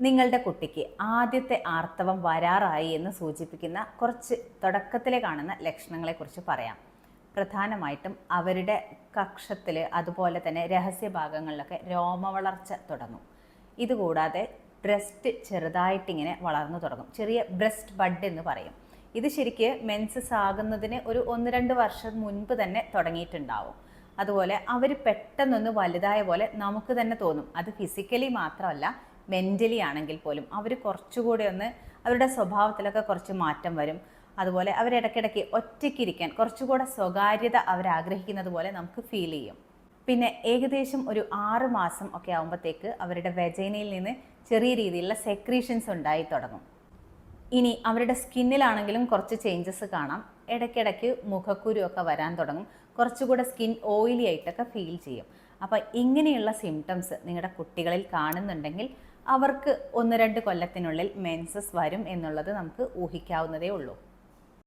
നിങ്ങളുടെ കുട്ടിക്ക് ആദ്യത്തെ ആർത്തവം വരാറായി എന്ന് സൂചിപ്പിക്കുന്ന കുറച്ച് തുടക്കത്തിലെ കാണുന്ന ലക്ഷണങ്ങളെക്കുറിച്ച് പറയാം. പ്രധാനമായിട്ടും അവരുടെ കക്ഷത്തിൽ അതുപോലെ തന്നെ രഹസ്യ ഭാഗങ്ങളിലൊക്കെ രോമവളർച്ച തുടങ്ങും. ഇതുകൂടാതെ ബ്രസ്റ്റ് ചെറുതായിട്ടിങ്ങനെ വളർന്നു തുടങ്ങും. ചെറിയ ബ്രസ്റ്റ് ബഡ് എന്ന് പറയും. ഇത് ശരിക്ക് മെൻസസ് ആകുന്നതിന് ഒരു ഒന്ന് രണ്ട് വർഷം മുൻപ് തന്നെ തുടങ്ങിയിട്ടുണ്ടാവും. അതുപോലെ അവർ പെട്ടെന്നൊന്ന് വലുതായ പോലെ നമുക്ക് തന്നെ തോന്നും. അത് ഫിസിക്കലി മാത്രമല്ല മെന്റലി ആണെങ്കിൽ പോലും അവർ കുറച്ചുകൂടി ഒന്ന് അവരുടെ സ്വഭാവത്തിലൊക്കെ കുറച്ച് മാറ്റം വരും. അതുപോലെ അവരിടയ്ക്കിടയ്ക്ക് ഒറ്റയ്ക്കിരിക്കാൻ കുറച്ചുകൂടെ സ്വകാര്യത അവരാഗ്രഹിക്കുന്നത് പോലെ നമുക്ക് ഫീൽ ചെയ്യും. പിന്നെ ഏകദേശം ഒരു ആറ് മാസം ഒക്കെ ആകുമ്പോഴത്തേക്ക് അവരുടെ വെജൈനയിൽ നിന്ന് ചെറിയ രീതിയിലുള്ള സെക്രീഷൻസ് ഉണ്ടായി തുടങ്ങും. ഇനി അവരുടെ സ്കിന്നിലാണെങ്കിലും കുറച്ച് ചേഞ്ചസ് കാണാം. ഇടയ്ക്കിടയ്ക്ക് മുഖക്കുരു ഒക്കെ വരാൻ തുടങ്ങും. കുറച്ചുകൂടെ സ്കിൻ ഓയിലി ആയിട്ടൊക്കെ ഫീൽ ചെയ്യും. അപ്പോൾ ഇങ്ങനെയുള്ള സിംറ്റംസ് നിങ്ങളുടെ കുട്ടികളിൽ കാണുന്നുണ്ടെങ്കിൽ അവർക്ക് ഒന്ന് രണ്ട് കൊല്ലത്തിനുള്ളിൽ മെൻസസ് വരും എന്നുള്ളത് നമുക്ക് ഊഹിക്കാവുന്നതേ ഉള്ളൂ.